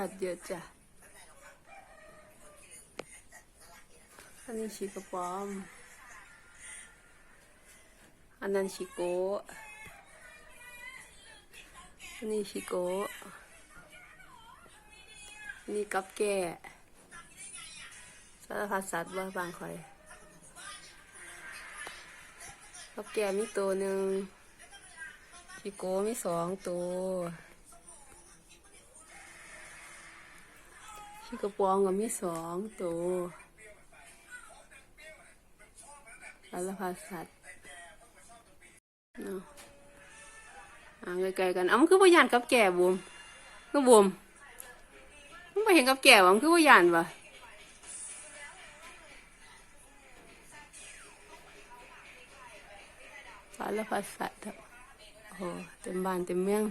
สัตว์เยอะจ้ะอันนี้ชิกระปอม อันนั้นชิโกอันนี้ชิโกอันนี้กับแก่สารพัดสัตว์ว่าบางคอยกับแก่มีตัวหนึ่งชิโกมีสองตัว ชิกระปองก็มีสองตัวสารพัดสัตว์เนาะอ่าไกลๆกันเอ้ามันคือว่าย่านกับแก่บุมคือบุมมึงไปเห็นกับแก่วะมันคือว่าย่านวะสารพัดสัตว์โอ้เต็มบ้านเต็มเมือง